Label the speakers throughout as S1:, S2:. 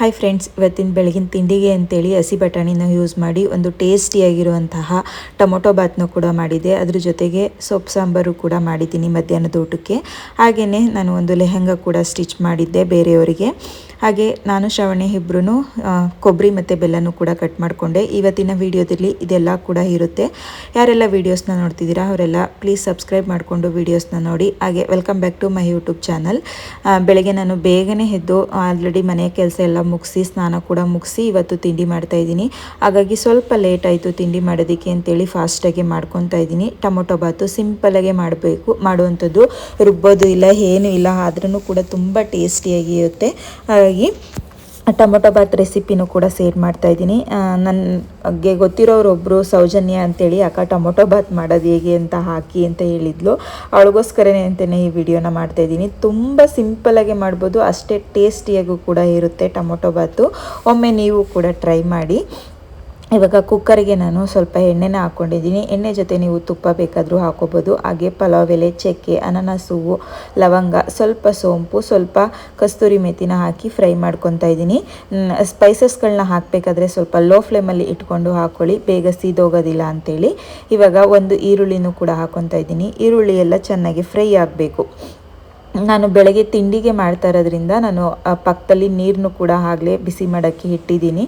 S1: Hi friends ಇವತ್ತಿನ ಬೆಳಗಿನ ತಿಂಡಿಗೆ ಅಂತೇಳಿ ಹಸಿ ಬಟಾಣಿನ ಯೂಸ್ ಮಾಡಿ ಒಂದು ಟೇಸ್ಟಿಯಾಗಿರುವಂತಹ ಟೊಮೊಟೊ ಬಾತ್ನೂ ಕೂಡ ಮಾಡಿದೆ. ಅದ್ರ ಜೊತೆಗೆ ಸೊಪ್ಪು ಸಾಂಬಾರು ಕೂಡ ಮಾಡಿದ್ದೀನಿ ಮಧ್ಯಾಹ್ನದ ಊಟಕ್ಕೆ ಹಾಗೆಯೇ ನಾನು ಒಂದು ಲೆಹೆಂಗಾ ಕೂಡ ಸ್ಟಿಚ್ ಮಾಡಿದ್ದೆ ಬೇರೆಯವರಿಗೆ. ಹಾಗೆ ನಾನು ಶ್ರವಣಿ ಇಬ್ಬರೂ ಕೊಬ್ಬರಿ ಮತ್ತು ಬೆಲ್ಲನೂ ಕೂಡ ಕಟ್ ಮಾಡಿಕೊಂಡೆ. ಇವತ್ತಿನ ವೀಡಿಯೋದಲ್ಲಿ ಇದೆಲ್ಲ ಕೂಡ ಇರುತ್ತೆ. ಯಾರೆಲ್ಲ ವೀಡಿಯೋಸ್ನ ನೋಡ್ತಿದ್ದೀರಾ ಅವರೆಲ್ಲ ಪ್ಲೀಸ್ ಸಬ್ಸ್ಕ್ರೈಬ್ ಮಾಡಿಕೊಂಡು ವೀಡಿಯೋಸ್ನ ನೋಡಿ. ಹಾಗೆ welcome back to my YouTube channel ಬೆಳಗ್ಗೆ ನಾನು ಬೇಗನೆ ಎದ್ದು ಆಲ್ರೆಡಿ ಮನೆಯ ಕೆಲಸ ಎಲ್ಲ ಮುಗಿಸಿ, ಸ್ನಾನ ಕೂಡ ಮುಗಿಸಿ ಇವತ್ತು ತಿಂಡಿ ಮಾಡ್ತಾ ಇದ್ದೀನಿ. ಹಾಗಾಗಿ ಸ್ವಲ್ಪ ಲೇಟ್ ಆಯಿತು ತಿಂಡಿ ಮಾಡೋದಕ್ಕೆ ಅಂತೇಳಿ ಫಾಸ್ಟಾಗಿ ಮಾಡ್ಕೊತಾ ಇದ್ದೀನಿ. ಟೊಮೊಟೊ ಬಾತು ಸಿಂಪಲಾಗೆ ಮಾಡಬೇಕು, ಮಾಡುವಂಥದ್ದು ರುಬ್ಬೋದು ಇಲ್ಲ, ಏನೂ ಇಲ್ಲ ಆದ್ರೂ ಕೂಡ ತುಂಬ ಟೇಸ್ಟಿಯಾಗಿರುತ್ತೆ ಹಾಗಾಗಿ ಟೊಮೊಟೊ ಬಾತ್ ರೆಸಿಪಿನೂ ಕೂಡ ಸೇರ್ ಮಾಡ್ತಾ ಇದ್ದೀನಿ. ನನಗೆ ಗೊತ್ತಿರೋರೊಬ್ಬರು ಸೌಜನ್ಯ ಅಂತೇಳಿ, ಅಕ್ಕ, ಟೊಮೊಟೊ ಬಾತ್ ಮಾಡೋದು ಹೇಗೆ ಅಂತ ಹಾಕಿ ಅಂತ ಹೇಳಿದ್ಲು. ಅವಳಿಗೋಸ್ಕರನೇ ಅಂತಲೇ ಈ ವಿಡಿಯೋನ ಮಾಡ್ತಾ ಇದ್ದೀನಿ. ತುಂಬ ಸಿಂಪಲಾಗಿ ಮಾಡ್ಬೋದು, ಅಷ್ಟೇ ಟೇಸ್ಟಿಯಾಗೂ ಕೂಡ ಇರುತ್ತೆ ಟೊಮೊಟೊ ಬಾತು ಒಮ್ಮೆ ನೀವು ಕೂಡ ಟ್ರೈ ಮಾಡಿ. ಇವಾಗ ಕುಕ್ಕರ್ಗೆ ನಾನು ಸ್ವಲ್ಪ ಎಣ್ಣೆನ ಹಾಕ್ಕೊಂಡಿದ್ದೀನಿ. ಎಣ್ಣೆ ಜೊತೆ ನೀವು ತುಪ್ಪ ಬೇಕಾದರೂ ಹಾಕೋಬೋದು ಹಾಗೆ ಪಲಾವ್ ಎಲೆ, ಚಕ್ಕೆ, ಅನಾನಸ್ ಹೂವು ಲವಂಗ, ಸ್ವಲ್ಪ ಸೋಂಪು, ಸ್ವಲ್ಪ ಕಸ್ತೂರಿ ಮೆಥಿನ ಹಾಕಿ ಫ್ರೈ ಮಾಡ್ಕೊತಾ ಇದ್ದೀನಿ. ಸ್ಪೈಸಸ್ಗಳನ್ನ ಹಾಕಬೇಕಾದ್ರೆ ಸ್ವಲ್ಪ ಲೋ ಫ್ಲೇಮಲ್ಲಿ ಇಟ್ಕೊಂಡು ಹಾಕ್ಕೊಳ್ಳಿ ಬೇಗ ಸೀದೋಗೋದಿಲ್ಲ ಅಂಥೇಳಿ ಇವಾಗ ಒಂದು ಈರುಳ್ಳಿನೂ ಕೂಡ ಹಾಕೊತಾ ಇದ್ದೀನಿ. ಈರುಳ್ಳಿ ಎಲ್ಲ ಚೆನ್ನಾಗಿ ಫ್ರೈ ಆಗಬೇಕು. ನಾನು ಬೆಳಗ್ಗೆ ತಿಂಡಿಗೆ ಮಾಡ್ತಾ ಇರೋದ್ರಿಂದ ನಾನು ಪಕ್ಕದಲ್ಲಿ ನೀರನ್ನು ಕೂಡ ಆಗಲೇ ಬಿಸಿ ಮಾಡೋಕ್ಕೆ ಇಟ್ಟಿದ್ದೀನಿ.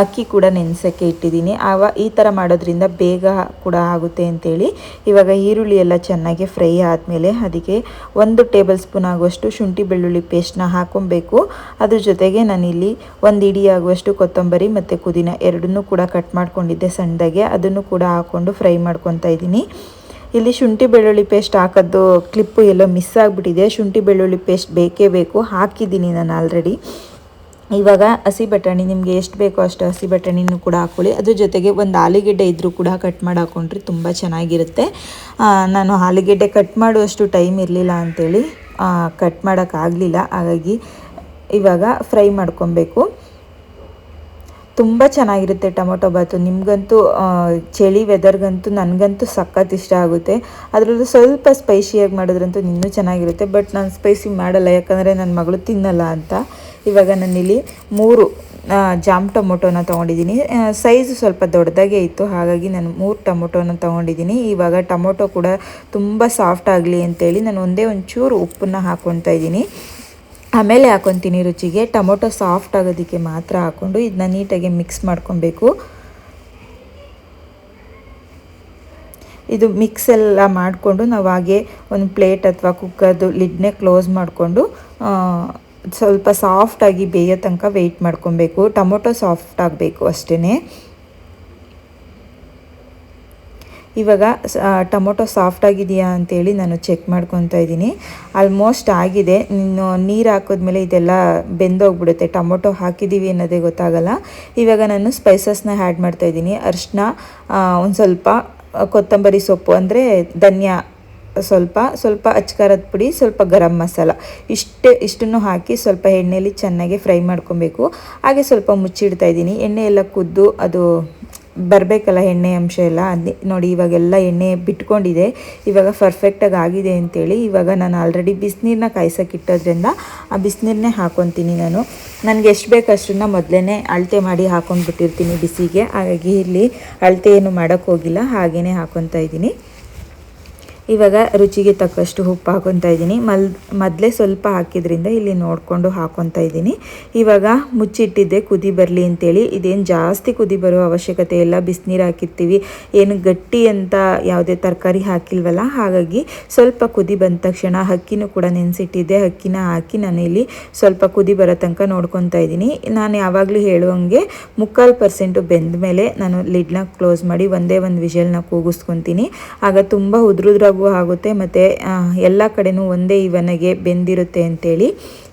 S1: ಅಕ್ಕಿ ಕೂಡ ನೆನೆಸೋಕ್ಕೆ ಇಟ್ಟಿದ್ದೀನಿ. ಆವ ಈ ಥರ ಮಾಡೋದ್ರಿಂದ ಬೇಗ ಕೂಡ ಆಗುತ್ತೆ ಅಂತೇಳಿ. ಇವಾಗ ಈರುಳ್ಳಿ ಎಲ್ಲ ಚೆನ್ನಾಗಿ ಫ್ರೈ ಆದಮೇಲೆ ಅದಕ್ಕೆ ಒಂದು ಟೇಬಲ್ ಸ್ಪೂನ್ ಆಗುವಷ್ಟು ಶುಂಠಿ ಬೆಳ್ಳುಳ್ಳಿ ಪೇಸ್ಟ್ನ ಹಾಕೊಬೇಕು. ಅದ್ರ ಜೊತೆಗೆ ನಾನಿಲ್ಲಿ ಒಂದು ಇಡಿ ಆಗುವಷ್ಟು ಕೊತ್ತಂಬರಿ ಮತ್ತು ಪುದೀನ ಎರಡನ್ನೂ ಕೂಡ ಕಟ್ ಮಾಡ್ಕೊಂಡಿದ್ದೆ ಸಣ್ಣದಾಗೆ. ಅದನ್ನು ಕೂಡ ಹಾಕ್ಕೊಂಡು ಫ್ರೈ ಮಾಡ್ಕೊತಾ ಇದ್ದೀನಿ. ಇಲ್ಲಿ ಶುಂಠಿ ಬೆಳ್ಳುಳ್ಳಿ ಪೇಸ್ಟ್ ಹಾಕೋದು ಕ್ಲಿಪ್ಪು ಎಲ್ಲೋ ಮಿಸ್ ಆಗಿಬಿಟ್ಟಿದೆ. ಶುಂಠಿ ಬೆಳ್ಳುಳ್ಳಿ ಪೇಸ್ಟ್ ಬೇಕೇ ಬೇಕು. ಹಾಕಿದ್ದೀನಿ ನಾನು ಆಲ್ರೆಡಿ ಇವಾಗ ಹಸಿ ಬಟಾಣಿ ನಿಮಗೆ ಎಷ್ಟು ಬೇಕೋ ಅಷ್ಟು ಹಸಿ ಬಟಾಣಿನೂ ಕೂಡ ಹಾಕ್ಕೊಳ್ಳಿ ಅದ್ರ ಜೊತೆಗೆ ಒಂದು ಆಲೂಗೆಡ್ಡೆ ಇದ್ದರೂ ಕೂಡ ಕಟ್ ಮಾಡಿ ಹಾಕೊಂಡ್ರೆ ತುಂಬ ಚೆನ್ನಾಗಿರುತ್ತೆ. ನಾನು ಆಲೂಗೆಡ್ಡೆ ಕಟ್ ಮಾಡುವಷ್ಟು ಟೈಮ್ ಇರಲಿಲ್ಲ ಅಂಥೇಳಿ ಕಟ್ ಮಾಡೋಕ್ಕಾಗಲಿಲ್ಲ ಹಾಗಾಗಿ ಇವಾಗ ಫ್ರೈ ಮಾಡ್ಕೊಬೇಕು. ತುಂಬ ಚೆನ್ನಾಗಿರುತ್ತೆ ಟೊಮೊಟೊ ಬಾತು. ನಿಮಗಂತೂ ಚಳಿ ವೆದರ್ಗಂತೂ ನನಗಂತೂ ಸಖತ್ ಇಷ್ಟ ಆಗುತ್ತೆ. ಅದರಲ್ಲೂ ಸ್ವಲ್ಪ ಸ್ಪೈಸಿಯಾಗಿ ಮಾಡಿದ್ರಂತೂ ಇನ್ನೂ ಚೆನ್ನಾಗಿರುತ್ತೆ ಬಟ್ ನಾನು ಸ್ಪೈಸಿ ಮಾಡಲ್ಲ, ಯಾಕಂದರೆ ನನ್ನ ಮಗಳು ತಿನ್ನಲ್ಲ ಅಂತ. ಇವಾಗ ನಾನಿಲ್ಲಿ ಮೂರು ಜಾಮ್ ಟೊಮೊಟೊನ ತೊಗೊಂಡಿದ್ದೀನಿ. ಸೈಜ್ ಸ್ವಲ್ಪ ದೊಡ್ಡದಾಗೆ ಇತ್ತು, ಹಾಗಾಗಿ ನಾನು ಮೂರು ಟೊಮೊಟೊನ ತೊಗೊಂಡಿದ್ದೀನಿ. ಇವಾಗ ಟೊಮೊಟೊ ಕೂಡ ತುಂಬ ಸಾಫ್ಟ್ ಆಗಲಿ ಅಂತೇಳಿ ನಾನು ಒಂದೇ ಒಂಚೂರು ಉಪ್ಪನ್ನ ಹಾಕ್ಕೊತಾ ಇದ್ದೀನಿ. ಆಮೇಲೆ ಹಾಕೊತೀನಿ ರುಚಿಗೆ. ಟೊಮೊಟೊ ಸಾಫ್ಟ್ ಆಗೋದಕ್ಕೆ ಮಾತ್ರ ಹಾಕ್ಕೊಂಡು ಇದನ್ನ ನೀಟಾಗಿ ಮಿಕ್ಸ್ ಮಾಡ್ಕೊಬೇಕು. ಇದು ಮಿಕ್ಸ್ ಎಲ್ಲ ಮಾಡಿಕೊಂಡು ನಾವು ಹಾಗೆ ಒಂದು ಪ್ಲೇಟ್ ಅಥವಾ ಕುಕ್ಕರ್ದು ಲಿಡ್ನೇ ಕ್ಲೋಸ್ ಮಾಡಿಕೊಂಡು ಸ್ವಲ್ಪ ಸಾಫ್ಟಾಗಿ ಬೇಯೋ ತನಕ ವೆಯ್ಟ್ ಮಾಡ್ಕೊಬೇಕು. ಟೊಮೊಟೊ ಸಾಫ್ಟ್ ಆಗಬೇಕು ಅಷ್ಟೇ ಇವಾಗ ಟೊಮೊಟೊ ಸಾಫ್ಟ್ ಆಗಿದೆಯಾ ಅಂತೇಳಿ ನಾನು ಚೆಕ್ ಮಾಡ್ಕೊತಾ ಇದ್ದೀನಿ. ಆಲ್ಮೋಸ್ಟ್ ಆಗಿದೆ. ಇನ್ನು ನೀರು ಹಾಕಿದ್ಮೇಲೆ ಇದೆಲ್ಲ ಬೆಂದೋಗ್ಬಿಡುತ್ತೆ. ಟೊಮೊಟೊ ಹಾಕಿದ್ದೀವಿ ಅನ್ನೋದೇ ಗೊತ್ತಾಗಲ್ಲ. ಇವಾಗ ನಾನು ಸ್ಪೈಸಸ್ನ ಆ್ಯಡ್ ಮಾಡ್ತಾಯಿದ್ದೀನಿ ಅರಿಶಿನ ಒಂದು ಸ್ವಲ್ಪ ಕೊತ್ತಂಬರಿ ಸೊಪ್ಪು ಅಂದರೆ ಧನ್ಯ ಸ್ವಲ್ಪ ಸ್ವಲ್ಪ ಅಚ್ಕಾರದ ಪುಡಿ, ಸ್ವಲ್ಪ ಗರಂ ಮಸಾಲ. ಇಷ್ಟೇ, ಇಷ್ಟನ್ನು ಹಾಕಿ ಸ್ವಲ್ಪ ಎಣ್ಣೆಯಲ್ಲಿ ಚೆನ್ನಾಗಿ ಫ್ರೈ ಮಾಡ್ಕೊಬೇಕು. ಹಾಗೆ ಸ್ವಲ್ಪ ಮುಚ್ಚಿಡ್ತಾ ಇದ್ದೀನಿ. ಎಣ್ಣೆ ಎಲ್ಲ ಕುದ್ದು ಅದು ಬರಬೇಕಲ್ಲ ಎಣ್ಣೆ ಅಂಶ ಎಲ್ಲ? ಅದೇ ನೋಡಿ, ಇವಾಗೆಲ್ಲ ಎಣ್ಣೆ ಬಿಟ್ಕೊಂಡಿದೆ. ಇವಾಗ ಪರ್ಫೆಕ್ಟಾಗಿ ಆಗಿದೆ ಅಂತೇಳಿ ಇವಾಗ ನಾನು ಆಲ್ರೆಡಿ ಬಿಸಿನೀರನ್ನ ಕಾಯ್ಸೋಕ್ಕಿಟ್ಟೋದ್ರಿಂದ ಆ ಬಿಸಿನೀರನ್ನೇ ಹಾಕೊತೀನಿ ನಾನು. ನನಗೆ ಎಷ್ಟು ಬೇಕು ಅಷ್ಟನ್ನ ಮೊದಲೇ ಅಳತೆ ಮಾಡಿ ಹಾಕೊಂಡ್ಬಿಟ್ಟಿರ್ತೀನಿ ಬಿಸಿಗೆ. ಹಾಗಾಗಿ ಇಲ್ಲಿ ಅಳತೆ ಏನು ಮಾಡೋಕ್ಕೋಗಿಲ್ಲ ಹಾಗೇ ಹಾಕೊತಾ ಇದ್ದೀನಿ. ಇವಾಗ ರುಚಿಗೆ ತಕ್ಕಷ್ಟು ಉಪ್ಪು ಹಾಕೊತಾ ಇದ್ದೀನಿ. ಮಲ್, ಮೊದಲೇ ಸ್ವಲ್ಪ ಹಾಕಿದ್ರಿಂದ ಇಲ್ಲಿ ನೋಡಿಕೊಂಡು ಹಾಕೊತಾ ಇದ್ದೀನಿ. ಇವಾಗ ಮುಚ್ಚಿಟ್ಟಿದ್ದೆ ಕುದಿ ಬರಲಿ ಅಂತೇಳಿ. ಇದೇನು ಜಾಸ್ತಿ ಕುದಿ ಬರೋ ಅವಶ್ಯಕತೆ ಇಲ್ಲ. ಬಿಸಿನೀರು ಹಾಕಿರ್ತೀವಿ. ಏನು ಗಟ್ಟಿ ಅಂತ ಯಾವುದೇ ತರಕಾರಿ ಹಾಕಿಲ್ವಲ್ಲ? ಹಾಗಾಗಿ ಸ್ವಲ್ಪ ಕುದಿ ಬಂದ ತಕ್ಷಣ ಅಕ್ಕಿನೂ ಕೂಡ ನೆನೆಸಿಟ್ಟಿದ್ದೆ. ಅಕ್ಕಿನ ಹಾಕಿ ನಾನು ಇಲ್ಲಿ ಸ್ವಲ್ಪ ಕುದಿ ಬರೋ ತನಕ ನೋಡ್ಕೊತಾ ಇದ್ದೀನಿ. ನಾನು ಯಾವಾಗಲೂ ಹೇಳುವಂಗೆ ಮುಕ್ಕಾಲು ಪರ್ಸೆಂಟು ಬೆಂದ ಮೇಲೆ ನಾನು ಲಿಡ್ನ ಕ್ಲೋಸ್ ಮಾಡಿ ಒಂದೇ ಒಂದು ವಿಷಲ್ನ ಕೂಗಿಸ್ಕೊತೀನಿ. ಆಗ ತುಂಬ ಉದ್ರುದ್ರ ಆಗುತ್ತೆ ಮತ್ತು ಎಲ್ಲ ಕಡೆನೂ ಒಂದೇ ಇವನಿಗೆ ಬೆಂದಿರುತ್ತೆ ಅಂತೇಳಿ.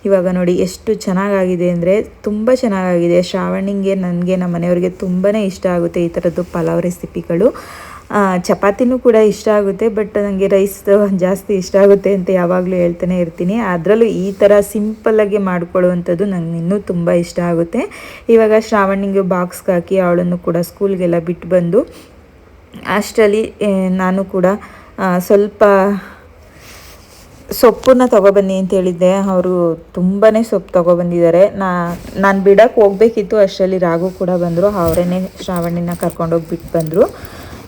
S1: ಇವಾಗ ನೋಡಿ ಎಷ್ಟು ಚೆನ್ನಾಗಾಗಿದೆ ಅಂದರೆ ತುಂಬ ಚೆನ್ನಾಗಾಗಿದೆ. ಶ್ರಾವಣಿಗೆ, ನನಗೆ, ನಮ್ಮ ಮನೆಯವ್ರಿಗೆ ತುಂಬಾ ಇಷ್ಟ ಆಗುತ್ತೆ ಈ ಥರದ್ದು ಪಲಾವ್ ರೆಸಿಪಿಗಳು. ಚಪಾತಿನೂ ಕೂಡ ಇಷ್ಟ ಆಗುತ್ತೆ, ಬಟ್ ನನಗೆ ರೈಸ್ ಜಾಸ್ತಿ ಇಷ್ಟ ಆಗುತ್ತೆ ಅಂತ ಯಾವಾಗಲೂ ಹೇಳ್ತಾನೆ ಇರ್ತೀನಿ. ಅದರಲ್ಲೂ ಈ ಥರ ಸಿಂಪಲ್ಲಾಗಿ ಮಾಡ್ಕೊಳ್ಳುವಂಥದ್ದು ನನಗೆ ಇನ್ನೂ ತುಂಬ ಇಷ್ಟ ಆಗುತ್ತೆ. ಇವಾಗ ಶ್ರಾವಣಿಗೆ ಬಾಕ್ಸ್ಗೆ ಹಾಕಿ ಅವಳನ್ನು ಕೂಡ ಸ್ಕೂಲ್ಗೆಲ್ಲ ಬಿಟ್ಟು ಬಂದು, ಅಷ್ಟರಲ್ಲಿ ನಾನು ಕೂಡ ಸ್ವಲ್ಪ ಸೊಪ್ಪನ್ನ ತೊಗೊಬನ್ನಿ ಅಂತ ಹೇಳಿದ್ದೆ. ಅವರು ತುಂಬಾ ಸೊಪ್ಪು ತೊಗೊಬಂದಿದ್ದಾರೆ. ನಾ, ನಾನು ಬಿಡಕ್ಕೆ ಹೋಗ್ಬೇಕಿತ್ತು. ಅಷ್ಟರಲ್ಲಿ ರಾಗು ಕೂಡ ಬಂದರು. ಅವರೇನೆ ಶ್ರಾವಣಿನ ಕರ್ಕೊಂಡೋಗಿ ಬಿಟ್ಟು ಬಂದರು.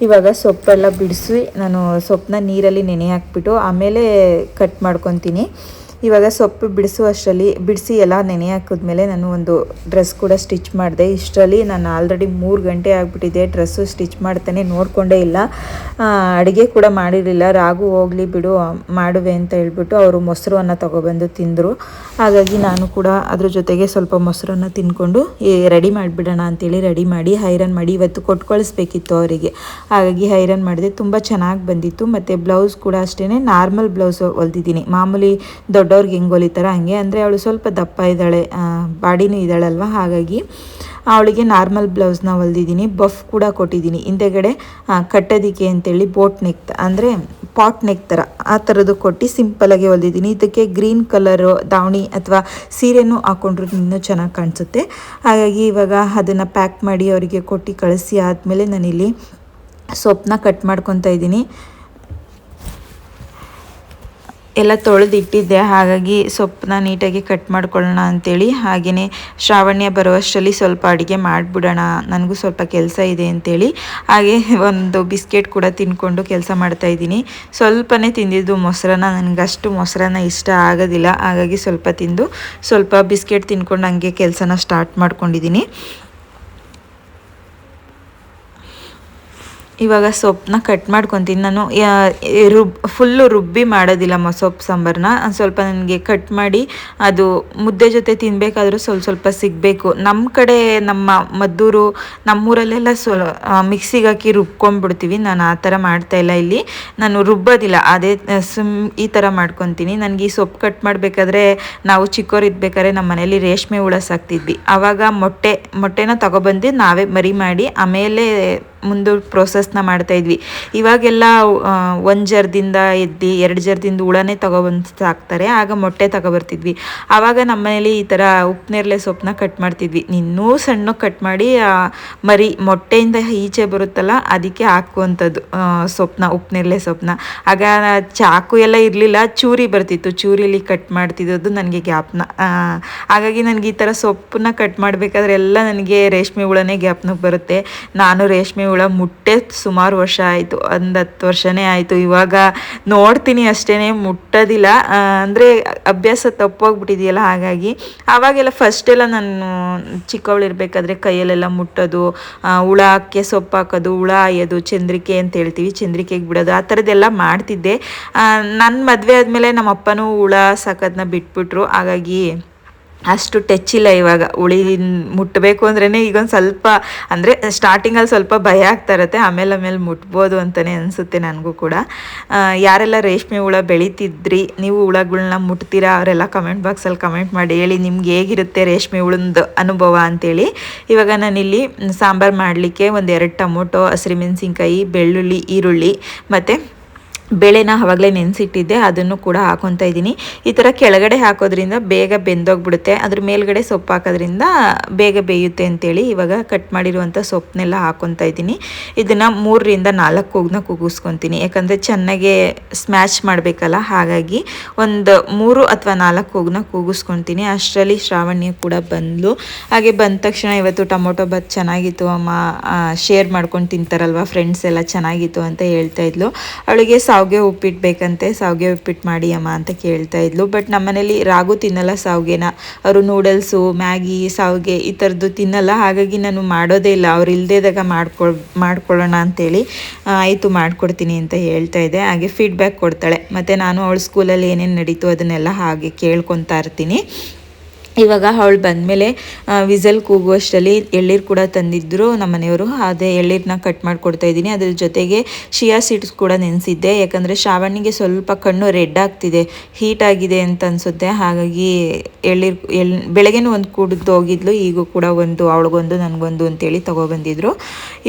S1: ಇವಾಗ ಸೊಪ್ಪೆಲ್ಲ ಬಿಡಿಸಿ ನಾನು ಸೊಪ್ಪನ್ನ ನೀರಲ್ಲಿ ನೆನೆ ಹಾಕ್ಬಿಟ್ಟು ಆಮೇಲೆ ಕಟ್ ಮಾಡ್ಕೊತೀನಿ. ಇವಾಗ ಸೊಪ್ಪು ಬಿಡಿಸುವಷ್ಟರಲ್ಲಿ ಬಿಡಿಸಿ ಎಲ್ಲ ನೆನೆ ಹಾಕಿದ್ಮೇಲೆ ನಾನು ಒಂದು ಡ್ರೆಸ್ ಕೂಡ ಸ್ಟಿಚ್ ಮಾಡಿದೆ. ಇಷ್ಟರಲ್ಲಿ ನಾನು ಆಲ್ರೆಡಿ ಮೂರು ಗಂಟೆ ಆಗಿಬಿಟ್ಟಿದೆ. ಡ್ರೆಸ್ಸು ಸ್ಟಿಚ್ ಮಾಡ್ತಾನೆ, ನೋಡಿಕೊಂಡೇ ಇಲ್ಲ. ಅಡುಗೆ ಕೂಡ ಮಾಡಿರಲಿಲ್ಲ. ರಾಗು ಹೋಗಲಿ ಬಿಡು, ಮಾಡುವೆ ಅಂತ ಹೇಳ್ಬಿಟ್ಟು ಅವರು ಮೊಸರನ್ನು ತೊಗೊಬಂದು ತಿಂದರು. ಹಾಗಾಗಿ ನಾನು ಕೂಡ ಅದ್ರ ಜೊತೆಗೆ ಸ್ವಲ್ಪ ಮೊಸರನ್ನು ತಿಂದ್ಕೊಂಡು ರೆಡಿ ಮಾಡಿಬಿಡೋಣ ಅಂತೇಳಿ ರೆಡಿ ಮಾಡಿ ಹೈರನ್ ಮಾಡಿ ಇವತ್ತು ಕೊಟ್ಟು ಕಳಿಸ್ಬೇಕಿತ್ತು ಅವರಿಗೆ. ಹಾಗಾಗಿ ಹೈರನ್ ಮಾಡಿದೆ. ತುಂಬ ಚೆನ್ನಾಗಿ ಬಂದಿತ್ತು. ಮತ್ತು ಬ್ಲೌಸ್ ಕೂಡ ಅಷ್ಟೇ ನಾರ್ಮಲ್ ಬ್ಲೌಸ್ ಹೊಲ್ದಿದ್ದೀನಿ. ಮಾಮೂಲಿ ದೊಡ್ಡ ದೊಡ್ಡವ್ರಿಗೆ ಹೊಲಿತಾರೆ, ಹಂಗೆ ಅಂದರೆ ಅವಳು ಸ್ವಲ್ಪ ದಪ್ಪ ಇದ್ದಾಳೆ ಬಾಡಿನೂ ಇದ್ದಾಳಲ್ವ? ಹಾಗಾಗಿ ಅವಳಿಗೆ ನಾರ್ಮಲ್ ಬ್ಲೌಸ್ನ ಹೊಲ್ದಿದ್ದೀನಿ, ಬಫ್ ಕೂಡ ಕೊಟ್ಟಿದ್ದೀನಿ. ಹಿಂದೆಗಡೆ ಕಟ್ಟೋದಿಕ್ಕೆ ಅಂತೇಳಿ ಬೋಟ್ ನೆಕ್, ಅಂದರೆ ಪಾಟ್ ನೆಕ್ ಥರ, ಆ ಥರದ್ದು ಕೊಟ್ಟು ಸಿಂಪಲಾಗಿ ಹೊಲ್ದಿದ್ದೀನಿ. ಇದಕ್ಕೆ ಗ್ರೀನ್ ಕಲರು, ದಾವಣಿ ಅಥವಾ ಸೀರೆನೂ ಹಾಕ್ಕೊಂಡ್ರು ಇನ್ನೂ ಚೆನ್ನಾಗಿ ಕಾಣಿಸುತ್ತೆ. ಹಾಗಾಗಿ ಇವಾಗ ಅದನ್ನು ಪ್ಯಾಕ್ ಮಾಡಿ ಅವರಿಗೆ ಕೊಟ್ಟು ಕಳಿಸಿ ಆದಮೇಲೆ ನಾನಿಲ್ಲಿ ಸೊಪ್ಪನ್ನ ಕಟ್ ಮಾಡ್ಕೊತಾ ಇದ್ದೀನಿ. ಎಲ್ಲ ತೊಳೆದು ಇಟ್ಟಿದ್ದೆ ಹಾಗಾಗಿ ಸೊಪ್ಪನ್ನ ನೀಟಾಗಿ ಕಟ್ ಮಾಡ್ಕೊಳ್ಳೋಣ ಅಂಥೇಳಿ ಹಾಗೆಯೇ ಶ್ರಾವಣ್ಯ ಬರುವಷ್ಟರಲ್ಲಿ ಸ್ವಲ್ಪ ಅಡುಗೆ ಮಾಡಿಬಿಡೋಣ. ನನಗೂ ಸ್ವಲ್ಪ ಕೆಲಸ ಇದೆ ಅಂಥೇಳಿ ಹಾಗೆ ಒಂದು ಬಿಸ್ಕೆಟ್ ಕೂಡ ತಿನ್ಕೊಂಡು ಕೆಲಸ ಮಾಡ್ತಾಯಿದ್ದೀನಿ ಸ್ವಲ್ಪನೇ ತಿಂದಿದ್ದು ಮೊಸರನ್ನ. ನನಗಷ್ಟು ಮೊಸರನ್ನ ಇಷ್ಟ ಆಗೋದಿಲ್ಲ. ಹಾಗಾಗಿ ಸ್ವಲ್ಪ ತಿಂದು ಸ್ವಲ್ಪ ಬಿಸ್ಕೆಟ್ ತಿನ್ಕೊಂಡು ಹಂಗೆ ಕೆಲಸನ ಸ್ಟಾರ್ಟ್ ಮಾಡ್ಕೊಂಡಿದ್ದೀನಿ. ಇವಾಗ ಸೊಪ್ಪನ್ನ ಕಟ್ ಮಾಡ್ಕೊತೀನಿ. ನಾನು ರುಬ್ ಫುಲ್ಲು ರುಬ್ಬಿ ಮಾಡೋದಿಲ್ಲ ಮ ಸೊಪ್ಪು ಸಾಂಬಾರನ್ನ ಸ್ವಲ್ಪ ನನಗೆ ಕಟ್ ಮಾಡಿ ಅದು ಮುದ್ದೆ ಜೊತೆ ತಿನ್ನಬೇಕಾದ್ರೂ ಸ್ವಲ್ಪ ಸ್ವಲ್ಪ ಸಿಗಬೇಕು. ನಮ್ಮ ಕಡೆ ನಮ್ಮ ಮದ್ದೂರು, ನಮ್ಮೂರಲ್ಲೆಲ್ಲ ಸ್ವ ಮಿಕ್ಸಿಗೆ ಹಾಕಿ ರುಬ್ಕೊಂಡ್ಬಿಡ್ತೀವಿ. ನಾನು ಆ ಥರ ಮಾಡ್ತಾಯಿಲ್ಲ ಇಲ್ಲಿ ನಾನು ರುಬ್ಬೋದಿಲ್ಲ. ಅದೇ ಸುಮ್ ಈ ಥರ ಮಾಡ್ಕೊತೀನಿ. ನನಗೆ ಈ ಸೊಪ್ಪು ಕಟ್ ಮಾಡಬೇಕಾದ್ರೆ ನಾವು ಚಿಕ್ಕವ್ರು ಇದ್ಬೇಕಾದ್ರೆ ನಮ್ಮ ಮನೇಲಿ ರೇಷ್ಮೆ ಹುಳ ಸಾಕ್ತಿದ್ವಿ ಆವಾಗ ಮೊಟ್ಟೆ, ಮೊಟ್ಟೆನ ತಗೊಬಂದು ನಾವೇ ಮರಿ ಮಾಡಿ ಆಮೇಲೆ ಮುಂದೆ ಪ್ರೋಸೆಸ್ನ ಮಾಡ್ತಾಯಿದ್ವಿ ಇವಾಗೆಲ್ಲ ಒಂದು ಜರ್ದಿಂದ ಎದ್ದು, ಎರಡು ಜರ್ದಿಂದ ಹುಳನೇ ತಗೊಬಂದು ಸಾಕ್ತಾರೆ, ಆಗ ಮೊಟ್ಟೆ ತಗೊಬರ್ತಿದ್ವಿ. ಆವಾಗ ನಮ್ಮನೇಲಿ ಈ ಥರ ಉಪ್ಪುನೇರಳೆ ಸೊಪ್ಪನ್ನ ಕಟ್ ಮಾಡ್ತಿದ್ವಿ. ಇನ್ನೂ ಸಣ್ಣ ಕಟ್ ಮಾಡಿ ಮರಿ ಮೊಟ್ಟೆಯಿಂದ ಈಚೆ ಬರುತ್ತಲ್ಲ, ಅದಕ್ಕೆ ಹಾಕುವಂಥದ್ದು ಸೊಪ್ಪನ್ನ ಉಪ್ಪುನೇರಳೆ ಸೊಪ್ಪನ್ನ. ಆಗ ಚಾಕು ಎಲ್ಲ ಇರಲಿಲ್ಲ, ಚೂರಿ ಬರ್ತಿತ್ತು. ಚೂರಿಲಿ ಕಟ್ ಮಾಡ್ತಿದ್ದದ್ದು ನನಗೆ ಗ್ಯಾಪ್ನ. ಹಾಗಾಗಿ ನನಗೆ ಈ ಥರ ಸೊಪ್ಪನ್ನ ಕಟ್ ಮಾಡಬೇಕಾದ್ರೆ ಎಲ್ಲ ನನಗೆ ರೇಷ್ಮೆ ಹುಳನೇ ಗ್ಯಾಪ್ನಾಗ ಬರುತ್ತೆ. ನಾನು ರೇಷ್ಮೆ ಹುಳ ಮುಟ್ಟೆ ಸುಮಾರು ವರ್ಷ ಆಯಿತು ಒಂದು ಹತ್ತು ವರ್ಷನೇ ಆಯಿತು. ಇವಾಗ ನೋಡ್ತೀನಿ ಅಷ್ಟೇ ಮುಟ್ಟೋದಿಲ್ಲ. ಅಂದರೆ ಅಭ್ಯಾಸ ತಪ್ಪೋಗ್ಬಿಟ್ಟಿದೆಯಲ್ಲ ಹಾಗಾಗಿ. ಆವಾಗೆಲ್ಲ ಫಸ್ಟೆಲ್ಲ ನಾನು ಚಿಕ್ಕವಳಿರ್ಬೇಕಾದ್ರೆ ಕೈಯಲ್ಲೆಲ್ಲ ಮುಟ್ಟೋದು ಹುಳ ಹಾಕಿ ಸೊಪ್ಪು ಹಾಕೋದು ಹುಳ ಆಯೋದು ಚಂದ್ರಿಕೆ ಅಂತ ಹೇಳ್ತೀವಿ, ಚಂದ್ರಿಕೆಗೆ ಬಿಡೋದು, ಆ ಥರದ್ದೆಲ್ಲ ಮಾಡ್ತಿದ್ದೆ. ನನ್ನ ಮದುವೆ ಆದಮೇಲೆ ನಮ್ಮ ಅಪ್ಪನೂ ಹುಳ ಸಾಕೋದನ್ನ ಬಿಟ್ಬಿಟ್ರು. ಹಾಗಾಗಿ ಅಷ್ಟು ಟಚ್ ಇಲ್ಲ ಇವಾಗ. ಉಳಿ ಮುಟ್ಟಬೇಕು ಅಂದ್ರೇ ಈಗೊಂದು ಸ್ವಲ್ಪ, ಅಂದರೆ ಸ್ಟಾರ್ಟಿಂಗಲ್ಲಿ ಸ್ವಲ್ಪ ಭಯ ಆಗ್ತಾ ಇರುತ್ತೆ, ಆಮೇಲೆ ಆಮೇಲೆ ಮುಟ್ಬೋದು ಅಂತಲೇ ಅನಿಸುತ್ತೆ ನನಗೂ ಕೂಡ. ಯಾರೆಲ್ಲ ರೇಷ್ಮೆ ಹುಳ ಬೆಳೀತಿದ್ರಿ, ನೀವು ಹುಳಗಳನ್ನ ಮುಟ್ತೀರಾ, ಅವರೆಲ್ಲ ಕಮೆಂಟ್ ಬಾಕ್ಸಲ್ಲಿ ಕಮೆಂಟ್ ಮಾಡಿ ಹೇಳಿ ನಿಮ್ಗೆ ಹೇಗಿರುತ್ತೆ ರೇಷ್ಮೆ ಹುಳದ ಅನುಭವ ಅಂತೇಳಿ. ಇವಾಗ ನಾನಿಲ್ಲಿ ಸಾಂಬಾರು ಮಾಡಲಿಕ್ಕೆ ಒಂದು ಎರಡು ಟೊಮೊಟೊ, ಹಸಿರು ಮೆಣಸಿನ್ಕಾಯಿ, ಬೆಳ್ಳುಳ್ಳಿ, ಈರುಳ್ಳಿ ಮತ್ತು ಬೇಳೆನ ಆವಾಗಲೇ ನೆನೆಸಿಟ್ಟಿದ್ದೆ, ಅದನ್ನು ಕೂಡ ಹಾಕೊತಾ ಇದ್ದೀನಿ. ಈ ಥರ ಕೆಳಗಡೆ ಹಾಕೋದ್ರಿಂದ ಬೇಗ ಬೆಂದೋಗ್ಬಿಡುತ್ತೆ. ಅದ್ರ ಮೇಲ್ಗಡೆ ಸೊಪ್ಪು ಹಾಕೋದ್ರಿಂದ ಬೇಗ ಬೇಯುತ್ತೆ ಅಂತೇಳಿ ಇವಾಗ ಕಟ್ ಮಾಡಿರುವಂಥ ಸೊಪ್ಪನ್ನೆಲ್ಲ ಹಾಕೊತಾ ಇದ್ದೀನಿ. ಇದನ್ನು ಮೂರರಿಂದ ನಾಲ್ಕು ಹೋಗ್ನ ಕೂಗಿಸ್ಕೊತೀನಿ ಯಾಕಂದರೆ ಚೆನ್ನಾಗಿ ಸ್ಮ್ಯಾಚ್ ಮಾಡಬೇಕಲ್ಲ, ಹಾಗಾಗಿ ಒಂದು ಮೂರು ಅಥವಾ ನಾಲ್ಕು ಹೋಗ್ನ ಕೂಗಿಸ್ಕೊತೀನಿ ಅಷ್ಟರಲ್ಲಿ ಶ್ರಾವಣ್ಯ ಕೂಡ ಬಂದಳು ಹಾಗೆ ಬಂದ ತಕ್ಷಣ ಇವತ್ತು ಟೊಮೊಟೊ ಬತ್ ಚೆನ್ನಾಗಿತ್ತು, ಅಮ್ಮ ಶೇರ್ ಮಾಡ್ಕೊಂಡು ತಿಂತಾರಲ್ವ ಫ್ರೆಂಡ್ಸ್ ಎಲ್ಲ ಚೆನ್ನಾಗಿತ್ತು ಅಂತ ಹೇಳ್ತಾ ಇದ್ಲು. ಅವಳಿಗೆ ಸಾವಿಗೆ ಉಪ್ಪಿಟ್ಟು ಬೇಕಂತೆ ಶಾವಿಗೆ ಉಪ್ಪಿಟ್ಟು ಮಾಡಿ ಅಮ್ಮ ಅಂತ ಕೇಳ್ತಾ ಇದ್ಲು. ಬಟ್ ನಮ್ಮನೇಲಿ ರಾಗು ತಿನ್ನಲ್ಲ ಶಾವಿಗೆನ ಅವರು ನೂಡಲ್ಸು ಮ್ಯಾಗಿ ಶಾವಿಗೆ ಈ ಥರದ್ದು ತಿನ್ನಲ್ಲ. ಹಾಗಾಗಿ ನಾನು ಮಾಡೋದೇ ಇಲ್ಲ. ಅವ್ರು ಇಲ್ಲದೇದಾಗ ಮಾಡ್ಕೊಳ್ ಮಾಡ್ಕೊಳ್ಳೋಣ ಅಂತೇಳಿ ಆಯಿತು ಮಾಡ್ಕೊಡ್ತೀನಿ ಅಂತ ಹೇಳ್ತಾ ಇದ್ದೆ. ಹಾಗೆ ಫೀಡ್ಬ್ಯಾಕ್ ಕೊಡ್ತಾಳೆ. ಮತ್ತು ನಾನು ಅವಳ ಸ್ಕೂಲಲ್ಲಿ ಏನೇನು ನಡೀತು ಅದನ್ನೆಲ್ಲ ಹಾಗೆ ಕೇಳ್ಕೊತಾ ಇರ್ತೀನಿ. ಇವಾಗ ಅವಳು ಬಂದಮೇಲೆ ವಿಸಲ್ ಕೂಗುವಷ್ಟರಲ್ಲಿ ಎಳ್ಳೀರು ಕೂಡ ತಂದಿದ್ದರು ಮನೆಯವರು ಅದೇ ಎಳ್ಳೀರನ್ನ ಕಟ್ ಮಾಡಿಕೊಡ್ತಾ ಇದ್ದೀನಿ. ಅದ್ರ ಜೊತೆಗೆ ಶಿಯಾ ಸೀಡ್ಸ್ ಕೂಡ ನೆನೆಸಿದ್ದೆ. ಯಾಕಂದರೆ ಶ್ರಾವಣಿಗೆ ಸ್ವಲ್ಪ ಕಣ್ಣು ರೆಡ್ ಆಗ್ತಿದೆ, ಹೀಟ್ ಆಗಿದೆ ಅಂತ ಅನಿಸುತ್ತೆ. ಹಾಗಾಗಿ ಎಳ್ಳೀರು ಎಳ್, ಬೆಳಗ್ಗೆನೂ ಒಂದು ಕುಡಿದು ಹೋಗಿದ್ಲು, ಈಗೂ ಕೂಡ ಒಂದು, ಅವಳಿಗೊಂದು, ನನಗೊಂದು ಅಂತೇಳಿ ತೊಗೊಬಂದಿದ್ರು.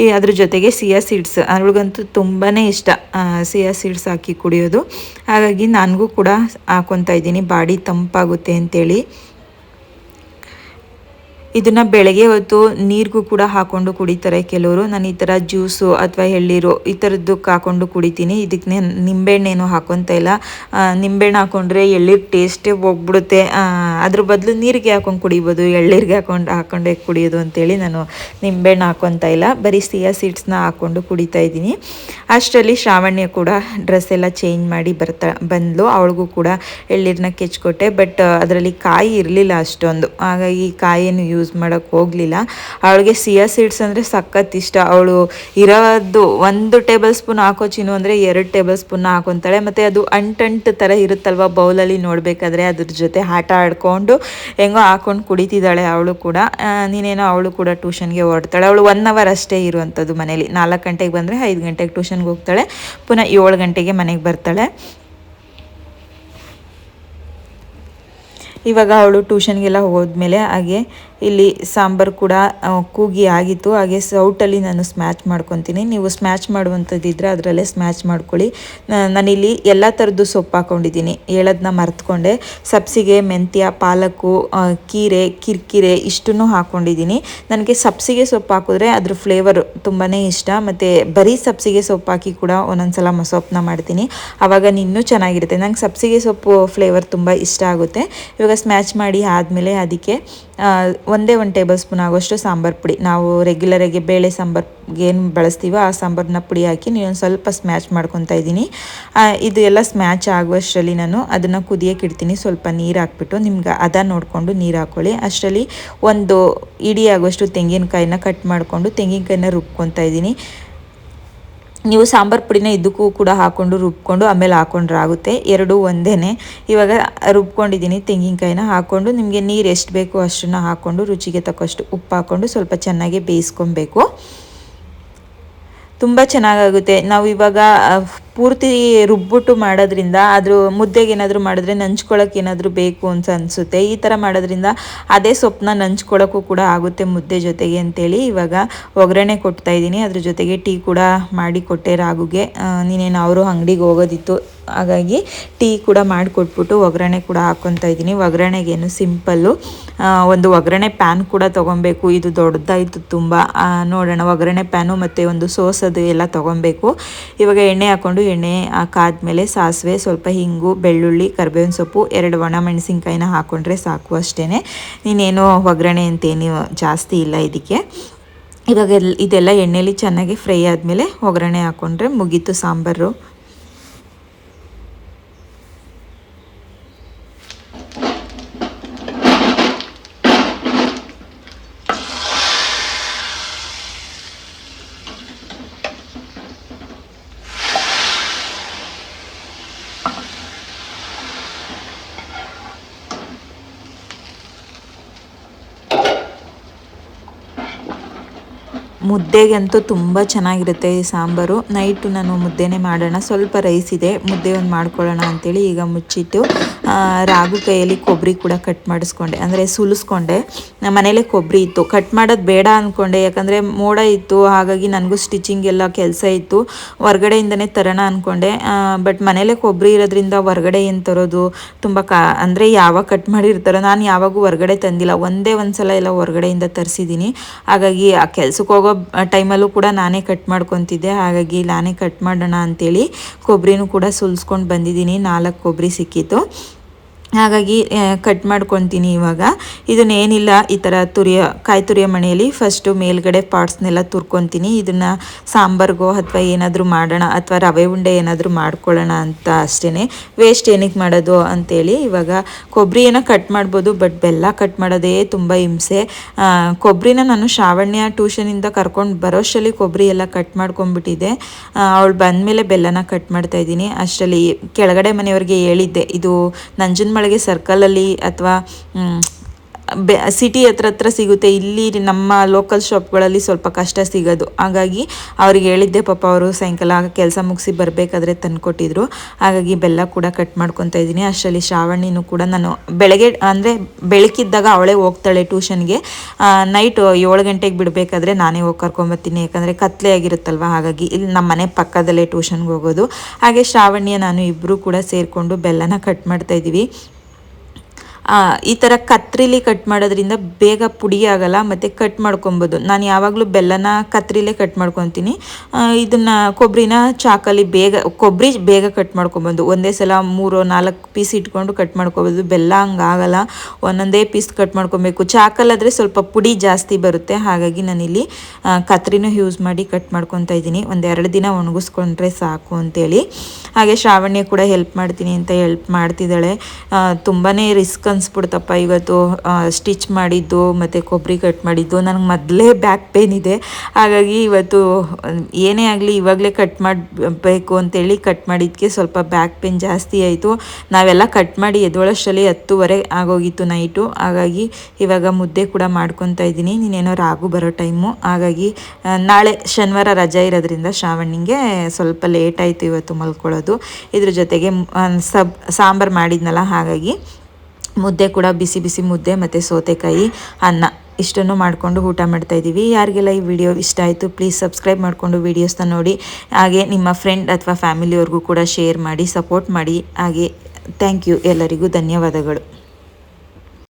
S1: ಈ ಅದ್ರ ಜೊತೆಗೆ ಸಿಯಾ ಸೀಡ್ಸ್, ಅವಳಿಗಂತೂ ತುಂಬಾ ಇಷ್ಟ ಸಿಯಾ ಸೀಡ್ಸ್ ಹಾಕಿ ಕುಡಿಯೋದು. ಹಾಗಾಗಿ ನನಗೂ ಕೂಡ ಹಾಕೊತಾ ಇದ್ದೀನಿ. ಬಾಡಿ ತಂಪಾಗುತ್ತೆ ಅಂತೇಳಿ. ಇದನ್ನ ಬೆಳಗ್ಗೆ ಹೊತ್ತು ನೀರಿಗೂ ಕೂಡ ಹಾಕೊಂಡು ಕುಡಿತಾರೆ ಕೆಲವರು. ನಾನು ಈ ಥರ ಜ್ಯೂಸು ಅಥವಾ ಎಳ್ಳೀರು ಈ ಥರದ್ದಕ್ಕೆ ಹಾಕೊಂಡು ಕುಡಿತೀನಿ. ಇದಕ್ಕೆ ನಿಂಬೆಹಣ್ಣೇನು ಹಾಕೊತ ಇಲ್ಲ. ನಿಂಬೆಹಣ್ಣು ಹಾಕೊಂಡ್ರೆ ಎಳ್ಳೀರು ಟೇಸ್ಟೇ ಹೋಗ್ಬಿಡುತ್ತೆ. ಅದ್ರ ಬದಲು ನೀರಿಗೆ ಹಾಕೊಂಡು ಕುಡಿಬೋದು ಎಳ್ಳೀರಿಗೆ ಹಾಕೊಂಡು, ಹಾಕೊಂಡೆ ಕುಡಿಯೋದು ಅಂತೇಳಿ ನಾನು ನಿಂಬೆಹಣ್ಣು ಹಾಕೊತ ಇಲ್ಲ. ಬರೀ ಸಿಯಾ ಸೀಡ್ಸ್ನ ಹಾಕೊಂಡು ಕುಡಿತಾ ಇದ್ದೀನಿ. ಅಷ್ಟರಲ್ಲಿ ಶ್ರಾವಣ್ಯ ಕೂಡ ಡ್ರೆಸ್ ಎಲ್ಲ ಚೇಂಜ್ ಮಾಡಿ ಬರ್ತಾ ಬಂದಳು ಅವಳಿಗೂ ಕೂಡ ಎಳ್ಳೀರನ್ನ ಕೆಚ್ಕೊಟ್ಟೆ. ಬಟ್ ಅದರಲ್ಲಿ ಕಾಯಿ ಇರಲಿಲ್ಲ ಅಷ್ಟೊಂದು. ಹಾಗಾಗಿ ಕಾಯಿಯನ್ನು ಯೂಸ್ ಮಾಡೋಕ್ಕೆ ಹೋಗಲಿಲ್ಲ. ಅವಳಿಗೆ ಸಿಯಾ ಸೀಡ್ಸ್ ಅಂದರೆ ಸಖತ್ ಇಷ್ಟ. ಅವಳು ಇರೋದು ಒಂದು ಟೇಬಲ್ ಸ್ಪೂನ್ ಹಾಕೋ ಚಿನ್ನು ಅಂದರೆ ಎರಡು ಟೇಬಲ್ ಸ್ಪೂನ್ ಹಾಕೊತಾಳೆ. ಮತ್ತು ಅದು ಅಂಟಂಟು ಥರ ಇರುತ್ತಲ್ವ ಬೌಲಲ್ಲಿ ನೋಡಬೇಕಾದ್ರೆ ಅದ್ರ ಜೊತೆ ಆಟ ಆಡ್ಕೊಂಡು ಹೆಂಗೋ ಹಾಕೊಂಡು ಕುಡಿತಿದ್ದಾಳೆ ಅವಳು ಕೂಡ. ನೀನೇನೋ ಅವಳು ಕೂಡ ಟ್ಯೂಷನ್ಗೆ ಹೊರಡ್ತಾಳೆ. ಅವಳು ಒನ್ ಅವರ್ ಅಷ್ಟೇ ಇರುವಂಥದ್ದು ಮನೇಲಿ. ನಾಲ್ಕು ಗಂಟೆಗೆ ಬಂದರೆ ಐದು ಗಂಟೆಗೆ ಟ್ಯೂಷನ್ಗೆ ಹೋಗ್ತಾಳೆ. ಪುನಃ ಏಳು ಗಂಟೆಗೆ ಮನೆಗೆ ಬರ್ತಾಳೆ. ಇವಾಗ ಅವಳು ಟ್ಯೂಷನ್ಗೆಲ್ಲ ಹೋದ್ಮೇಲೆ ಹಾಗೆ ಇಲ್ಲಿ ಸಾಂಬಾರು ಕೂಡ ಕೂಗಿ ಆಗಿತ್ತು. ಹಾಗೆ ಸೌಟಲ್ಲಿ ನಾನು ಸ್ಮ್ಯಾಚ್ ಮಾಡ್ಕೊತೀನಿ. ನೀವು ಸ್ಮ್ಯಾಚ್ ಮಾಡುವಂಥದ್ದಿದ್ರೆ ಅದರಲ್ಲೇ ಸ್ಮ್ಯಾಚ್ ಮಾಡ್ಕೊಳ್ಳಿ. ನಾನಿಲ್ಲಿ ಎಲ್ಲ ಥರದ್ದು ಸೊಪ್ಪು ಹಾಕೊಂಡಿದ್ದೀನಿ. ಹೇಳೋದನ್ನ ಮರ್ತ್ಕೊಂಡೆ. ಸಬ್ಸಿಗೆ, ಮೆಂತ್ಯ, ಪಾಲಕು ಕೀರೆ, ಕಿರ್ಕಿರೆ ಇಷ್ಟನ್ನು ಹಾಕ್ಕೊಂಡಿದ್ದೀನಿ ನನಗೆ ಸಬ್ಸಿಗೆ ಸೊಪ್ಪು ಹಾಕಿದ್ರೆ ಅದ್ರ ಫ್ಲೇವರ್ ತುಂಬಾ ಇಷ್ಟ. ಮತ್ತು ಬರೀ ಸಬ್ಸಿಗೆ ಸೊಪ್ಪು ಹಾಕಿ ಕೂಡ ಒಂದೊಂದ್ಸಲ ಮಸೊಪ್ಪನ್ನ ಮಾಡ್ತೀನಿ. ಆವಾಗ ಇನ್ನೂ ಚೆನ್ನಾಗಿರುತ್ತೆ. ನಂಗೆ ಸಬ್ಸಿಗೆ ಸೊಪ್ಪು ಫ್ಲೇವರ್ ತುಂಬ ಇಷ್ಟ ಆಗುತ್ತೆ. ಇವಾಗ ಸ್ಮ್ಯಾಚ್ ಮಾಡಿ ಆದಮೇಲೆ ಅದಕ್ಕೆ ಒಂದೇ ಒಂದು ಟೇಬಲ್ ಸ್ಪೂನ್ ಆಗೋಷ್ಟು ಸಾಂಬಾರು ಪುಡಿ. ನಾವು ರೆಗ್ಯುಲರಾಗಿ ಬೇಳೆ ಸಾಂಬಾರ್ಗೆ ಏನು ಬಳಸ್ತೀವೋ ಆ ಸಾಂಬಾರನ್ನ ಪುಡಿ ಹಾಕಿ ನೀವು ಒಂದು ಸ್ವಲ್ಪ ಸ್ಮ್ಯಾಚ್ ಮಾಡ್ಕೊತಾ ಇದ್ದೀನಿ. ಇದು ಎಲ್ಲ ಸ್ಮ್ಯಾಚ್ ಆಗುವಷ್ಟರಲ್ಲಿ ನಾನು ಅದನ್ನು ಕುದಿಯೋಕೆ ಇಡ್ತೀನಿ. ಸ್ವಲ್ಪ ನೀರು ಹಾಕ್ಬಿಟ್ಟು ನಿಮ್ಗೆ ಅದ ನೋಡಿಕೊಂಡು ನೀರು ಹಾಕ್ಕೊಳ್ಳಿ ಅಷ್ಟರಲ್ಲಿ ಒಂದು ಇಡೀ ಆಗುವಷ್ಟು ತೆಂಗಿನಕಾಯಿನ ಕಟ್ ಮಾಡಿಕೊಂಡು ತೆಂಗಿನಕಾಯಿನ ರುಬ್ಕೊತಾ ಇದ್ದೀನಿ. ನೀವು ಸಾಂಬಾರು ಪುಡಿನ ಇದಕ್ಕೂ ಕೂಡ ಹಾಕ್ಕೊಂಡು ರುಬ್ಕೊಂಡು ಆಮೇಲೆ ಹಾಕೊಂಡ್ರೆ ಆಗುತ್ತೆ ಎರಡೂ ಒಂದೇ ಇವಾಗ ರುಬ್ಕೊಂಡಿದ್ದೀನಿ ತೆಂಗಿನಕಾಯಿನ ಹಾಕ್ಕೊಂಡು ನಿಮಗೆ ನೀರು ಎಷ್ಟು ಬೇಕೋ ಅಷ್ಟನ್ನು ಹಾಕ್ಕೊಂಡು ರುಚಿಗೆ ತಕ್ಕಷ್ಟು ಉಪ್ಪು ಹಾಕ್ಕೊಂಡು ಸ್ವಲ್ಪ ಚೆನ್ನಾಗಿ ಬೇಯಿಸ್ಕೊಬೇಕು. ತುಂಬ ಚೆನ್ನಾಗಾಗುತ್ತೆ. ನಾವು ಇವಾಗ ಪೂರ್ತಿ ರುಬ್ಬಿಟ್ಟು ಮಾಡೋದ್ರಿಂದ ಅದ್ರ ಮುದ್ದೆಗೆ ಏನಾದರೂ ಮಾಡಿದ್ರೆ ನಂಚ್ಕೊಳ್ಳೋಕೆ ಏನಾದರೂ ಬೇಕು ಅಂತ ಅನಿಸುತ್ತೆ. ಈ ಥರ ಮಾಡೋದ್ರಿಂದ ಅದೇ ಸೊಪ್ಪನ್ನ ನಂಚ್ಕೊಳ್ಳೋಕ್ಕೂ ಕೂಡ ಆಗುತ್ತೆ ಮುದ್ದೆ ಜೊತೆಗೆ ಅಂತೇಳಿ ಇವಾಗ ಒಗ್ಗರಣೆ ಕೊಡ್ತಾ ಇದ್ದೀನಿ. ಅದ್ರ ಜೊತೆಗೆ ಟೀ ಕೂಡ ಮಾಡಿ ಕೊಟ್ಟೆ ರಾಗುಗೆ. ನೀನೇನು, ಅವರು ಅಂಗಡಿಗೆ ಹೋಗೋದಿತ್ತು. ಹಾಗಾಗಿ ಟೀ ಕೂಡ ಮಾಡಿಕೊಟ್ಬಿಟ್ಟು ಒಗ್ಗರಣೆ ಕೂಡ ಹಾಕ್ಕೊತಾ ಇದ್ದೀನಿ. ಒಗ್ಗರಣೆಗೇನು ಸಿಂಪಲ್ಲು ಒಂದು ಒಗ್ಗರಣೆ ಪ್ಯಾನ್ ಕೂಡ ತೊಗೊಬೇಕು ಇದು ದೊಡ್ಡದಾಯಿತು ತುಂಬ. ನೋಡೋಣ, ಒಗ್ಗರಣೆ ಪ್ಯಾನು ಮತ್ತು ಒಂದು ಸೋಸ್ ಅದು ಎಲ್ಲ ತೊಗೊಬೇಕು ಇವಾಗ ಎಣ್ಣೆ ಹಾಕ್ಕೊಂಡು ಎಣ್ಣೆ ಹಾಕಾದ್ಮೇಲೆ ಸಾಸಿವೆ, ಸ್ವಲ್ಪ ಹಿಂಗು, ಬೆಳ್ಳುಳ್ಳಿ, ಕರಿಬೇವಿನ ಸೊಪ್ಪು, ಎರಡು ಒಣ ಮೆಣಸಿನ್ಕಾಯಿನ ಹಾಕ್ಕೊಂಡ್ರೆ ಸಾಕು ಅಷ್ಟೇ ನೀನೇನು ಒಗ್ಗರಣೆ ಅಂತೇನು ಜಾಸ್ತಿ ಇಲ್ಲ ಇದಕ್ಕೆ. ಇವಾಗ ಇದೆಲ್ಲ ಎಣ್ಣೆಲಿ ಚೆನ್ನಾಗಿ ಫ್ರೈ ಆದಮೇಲೆ ಒಗ್ಗರಣೆ ಹಾಕ್ಕೊಂಡ್ರೆ ಮುಗೀತು ಸಾಂಬಾರು. ಮುದ್ದೆಗಂತೂ ತುಂಬ ಚೆನ್ನಾಗಿರುತ್ತೆ ಈ ಸಾಂಬಾರು. ನೈಟು ನಾನು ಮುದ್ದೆನೇ ಮಾಡೋಣ. ಸ್ವಲ್ಪ ರೈಸ್ ಇದೆ. ಮುದ್ದೆ ಒಂದು ಮಾಡ್ಕೊಳ್ಳೋಣ ಅಂತೇಳಿ ಈಗ ಮುಚ್ಚಿಟ್ಟು ರಾಗು ಕೈಯಲ್ಲಿ ಕೊಬ್ಬರಿ ಕೂಡ ಕಟ್ ಮಾಡಿಸ್ಕೊಂಡೆ. ಅಂದರೆ ಸುಲಿಸ್ಕೊಂಡೆ. ನಮ್ಮ ಮನೇಲೆ ಕೊಬ್ಬರಿ ಇತ್ತು. ಕಟ್ ಮಾಡೋದು ಬೇಡ ಅಂದ್ಕೊಂಡೆ ಯಾಕಂದರೆ ಮೋಡ ಇತ್ತು. ಹಾಗಾಗಿ ನನಗೂ ಸ್ಟಿಚಿಂಗ್ ಎಲ್ಲ ಕೆಲಸ ಇತ್ತು. ಹೊರ್ಗಡೆಯಿಂದನೇ ತರೋಣ ಅಂದ್ಕೊಂಡೆ ಬಟ್ ಮನೇಲೆ ಕೊಬ್ಬರಿ ಇರೋದ್ರಿಂದ ಹೊರ್ಗಡೆ ಏನು ತರೋದು? ತುಂಬ ಕಾ, ಅಂದರೆ ಯಾವಾಗ ಕಟ್ ಮಾಡಿರ್ತಾರೋ, ನಾನು ಯಾವಾಗೂ ಹೊರ್ಗಡೆ ತಂದಿಲ್ಲ. ಒಂದೇ ಒಂದು ಸಲ ಎಲ್ಲ ಹೊರಗಡೆಯಿಂದ ತರಿಸಿದ್ದೀನಿ ಹಾಗಾಗಿ ಆ ಕೆಲ್ಸಕ್ಕೆ ಹೋಗೋ ಟೈಮಲ್ಲೂ ಕೂಡ ನಾನೇ ಕಟ್ ಮಾಡ್ಕೊತಿದ್ದೆ. ಹಾಗಾಗಿ ನಾನೇ ಕಟ್ ಮಾಡೋಣ ಅಂತೇಳಿ ಕೊಬ್ಬರಿನೂ ಕೂಡ ಸುಲಿಸ್ಕೊಂಡು ಬಂದಿದ್ದೀನಿ ನಾಲ್ಕು ಕೊಬ್ಬರಿ ಸಿಕ್ಕಿತ್ತು. ಹಾಗಾಗಿ ಕಟ್ ಮಾಡ್ಕೊತೀನಿ ಇವಾಗ. ಇದನ್ನೇನಿಲ್ಲ ಈ ಥರ ತುರಿಯ, ಕಾಯಿ ತುರಿಯ ಮಣೆಯಲ್ಲಿ ಫಸ್ಟು ಮೇಲ್ಗಡೆ ಪಾರ್ಟ್ಸ್ನೆಲ್ಲ ತುರ್ಕೊತೀನಿ. ಇದನ್ನು ಸಾಂಬಾರ್ಗೋ ಅಥವಾ ಏನಾದರೂ ಮಾಡೋಣ, ಅಥವಾ ರವೆ ಉಂಡೆ ಏನಾದರೂ ಮಾಡ್ಕೊಳ್ಳೋಣ ಅಂತ ಅಷ್ಟೇ ವೇಸ್ಟ್ ಏನಕ್ಕೆ ಮಾಡೋದು ಅಂತೇಳಿ ಇವಾಗ ಕೊಬ್ಬರಿಯನ್ನು ಕಟ್ ಮಾಡ್ಬೋದು ಬಟ್ ಬೆಲ್ಲ ಕಟ್ ಮಾಡೋದೇ ತುಂಬ ಹಿಂಸೆ. ಕೊಬ್ಬರಿನ ನಾನು ಶ್ರಾವಣ್ಯ ಟ್ಯೂಷನಿಂದ ಕರ್ಕೊಂಡು ಬರೋಷ್ಟರಲ್ಲಿ ಕೊಬ್ಬರಿ ಎಲ್ಲ ಕಟ್ ಮಾಡ್ಕೊಂಡ್ಬಿಟ್ಟಿದ್ದೆ. ಅವಳು ಬಂದಮೇಲೆ ಬೆಲ್ಲನ ಕಟ್ ಮಾಡ್ತಾಯಿದ್ದೀನಿ ಅಷ್ಟರಲ್ಲಿ ಕೆಳಗಡೆ ಮನೆಯವ್ರಿಗೆ ಹೇಳಿದ್ದೆ, ಇದು ನಂಜನಮಳಿಗೆ ಸರ್ಕಲಲ್ಲಿ ಅಥವಾ ಬೆ ಸಿಟಿ ಹತ್ರ ಹತ್ರ ಸಿಗುತ್ತೆ. ಇಲ್ಲಿ ನಮ್ಮ ಲೋಕಲ್ ಶಾಪ್ಗಳಲ್ಲಿ ಸ್ವಲ್ಪ ಕಷ್ಟ ಸಿಗೋದು. ಹಾಗಾಗಿ ಅವ್ರಿಗೆ ಹೇಳಿದ್ದೆ ಪಾಪ ಅವರು ಸಾಯಂಕಾಲ ಕೆಲಸ ಮುಗಿಸಿ ಬರಬೇಕಾದ್ರೆ ತಂದುಕೊಟ್ಟಿದ್ರು. ಹಾಗಾಗಿ ಬೆಲ್ಲ ಕೂಡ ಕಟ್ ಮಾಡ್ಕೊತಾ ಇದ್ದೀನಿ. ಅಷ್ಟರಲ್ಲಿ ಶ್ರಾವಣಿನೂ ಕೂಡ ನಾನು ಬೆಳಗ್ಗೆ ಅಂದರೆ ಬೆಳಕಿದ್ದಾಗ ಅವಳೇ ಹೋಗ್ತಾಳೆ ಟ್ಯೂಷನ್ಗೆ ನೈಟ್ ಏಳು ಗಂಟೆಗೆ ಬಿಡಬೇಕಾದ್ರೆ ನಾನೇ ಹೋಗಿ ಕರ್ಕೊಂಬರ್ತೀನಿ. ಯಾಕಂದರೆ ಕತ್ಲೆ ಆಗಿರುತ್ತಲ್ವ? ಹಾಗಾಗಿ ಇಲ್ಲಿ ನಮ್ಮ ಮನೆ ಪಕ್ಕದಲ್ಲೇ ಟ್ಯೂಷನ್ಗೆ ಹೋಗೋದು. ಹಾಗೆ ಶ್ರಾವಣಿಯ ನಾನು ಇಬ್ಬರು ಕೂಡ ಸೇರಿಕೊಂಡು ಬೆಲ್ಲನ ಕಟ್ ಮಾಡ್ತಾ ಇದ್ದೀವಿ. ಆ, ಈ ಥರ ಕತ್ರಿಲಿ ಕಟ್ ಮಾಡೋದ್ರಿಂದ ಬೇಗ ಪುಡಿ ಆಗಲ್ಲ, ಮತ್ತು ಕಟ್ ಮಾಡ್ಕೊಬೋದು. ನಾನು ಯಾವಾಗಲೂ ಬೆಲ್ಲನ ಕತ್ರಿಲೇ ಕಟ್ ಮಾಡ್ಕೊತೀನಿ. ಇದನ್ನು ಕೊಬ್ಬರಿನ ಚಾಕಲ್ಲಿ ಬೇಗ ಕೊಬ್ಬರಿ ಬೇಗ ಕಟ್ ಮಾಡ್ಕೊಬೋದು. ಒಂದೇ ಸಲ ಮೂರು, ನಾಲ್ಕು ಪೀಸ್ ಇಟ್ಕೊಂಡು ಕಟ್ ಮಾಡ್ಕೊಬೋದು. ಬೆಲ್ಲ ಹಂಗಾಗಲ್ಲ ಒಂದೊಂದೇ ಪೀಸ್ ಕಟ್ ಮಾಡ್ಕೊಬೇಕು. ಚಾಕಲ್ಲಾದರೆ ಸ್ವಲ್ಪ ಪುಡಿ ಜಾಸ್ತಿ ಬರುತ್ತೆ. ಹಾಗಾಗಿ ನಾನಿಲ್ಲಿ ಕತ್ರಿನೂ ಯೂಸ್ ಮಾಡಿ ಕಟ್ ಮಾಡ್ಕೊತಾ ಇದ್ದೀನಿ. ಒಂದೆರಡು ದಿನ ಒಣಗಿಸ್ಕೊಂಡ್ರೆ ಸಾಕು ಅಂತೇಳಿ. ಹಾಗೆ ಶ್ರಾವಣ್ಯ ಕೂಡ ಹೆಲ್ಪ್ ಮಾಡ್ತೀನಿ ಅಂತ ಹೆಲ್ಪ್ ಮಾಡ್ತಿದ್ದಾಳೆ. ತುಂಬಾ ರಿಸ್ಕ್ ಅನ್ಸ್ಬಿಡ್ತಪ್ಪ. ಇವತ್ತು ಸ್ಟಿಚ್ ಮಾಡಿದ್ದು, ಮತ್ತು ಕೊಬ್ಬರಿ ಕಟ್ ಮಾಡಿದ್ದು, ನನಗೆ ಮೊದಲೇ ಬ್ಯಾಕ್ ಪೇನ್ ಇದೆ. ಹಾಗಾಗಿ ಇವತ್ತು, ಏನೇ ಆಗಲಿ ಇವಾಗಲೇ ಕಟ್ ಮಾಡಬೇಕು ಅಂತೇಳಿ ಕಟ್ ಮಾಡಿದ್ದಕ್ಕೆ ಸ್ವಲ್ಪ ಬ್ಯಾಕ್ ಪೇನ್ ಜಾಸ್ತಿ ಆಯಿತು. ನಾವೆಲ್ಲ ಕಟ್ ಮಾಡಿ ಎದ್ದೋಳಷ್ಟರಲ್ಲಿ ಹತ್ತುವರೆ ಆಗೋಗಿತ್ತು ನೈಟು ಹಾಗಾಗಿ ಇವಾಗ ಮುದ್ದೆ ಕೂಡ ಮಾಡ್ಕೊತಾ ಇದ್ದೀನಿ. ನೀನೇನೋ ರಾಗು ಬರೋ ಟೈಮು ಹಾಗಾಗಿ ನಾಳೆ ಶನಿವಾರ ರಜೆ ಇರೋದ್ರಿಂದ ಶ್ರಾವಣಿಗೆ ಸ್ವಲ್ಪ ಲೇಟ್ ಆಯಿತು ಇವತ್ತು ಮಲ್ಕೊಳ್ಳೋದು. ಇದ್ರ ಜೊತೆಗೆ ಸಬ್, ಸಾಂಬಾರು ಮಾಡಿದ್ನಲ್ಲ, ಹಾಗಾಗಿ ಮುದ್ದೆ ಕೂಡ, ಬಿಸಿ ಬಿಸಿ ಮುದ್ದೆ ಮತ್ತು ಸೌತೆಕಾಯಿ, ಅನ್ನ, ಇಷ್ಟನ್ನು ಮಾಡಿಕೊಂಡು ಊಟ ಮಾಡ್ತಾ ಇದ್ದೀವಿ. ಯಾರಿಗೆಲ್ಲ ಈ ವಿಡಿಯೋ ಇಷ್ಟ ಆಯಿತು ಪ್ಲೀಸ್ ಸಬ್ಸ್ಕ್ರೈಬ್ ಮಾಡಿಕೊಂಡು ವೀಡಿಯೋಸ್ನ ನೋಡಿ. ಹಾಗೆ ನಿಮ್ಮ ಫ್ರೆಂಡ್ ಅಥವಾ ಫ್ಯಾಮಿಲಿಯವ್ರಿಗೂ ಕೂಡ ಶೇರ್ ಮಾಡಿ ಸಪೋರ್ಟ್ ಮಾಡಿ. ಹಾಗೆ ಥ್ಯಾಂಕ್ ಯು ಎಲ್ಲರಿಗೂ ಧನ್ಯವಾದಗಳು.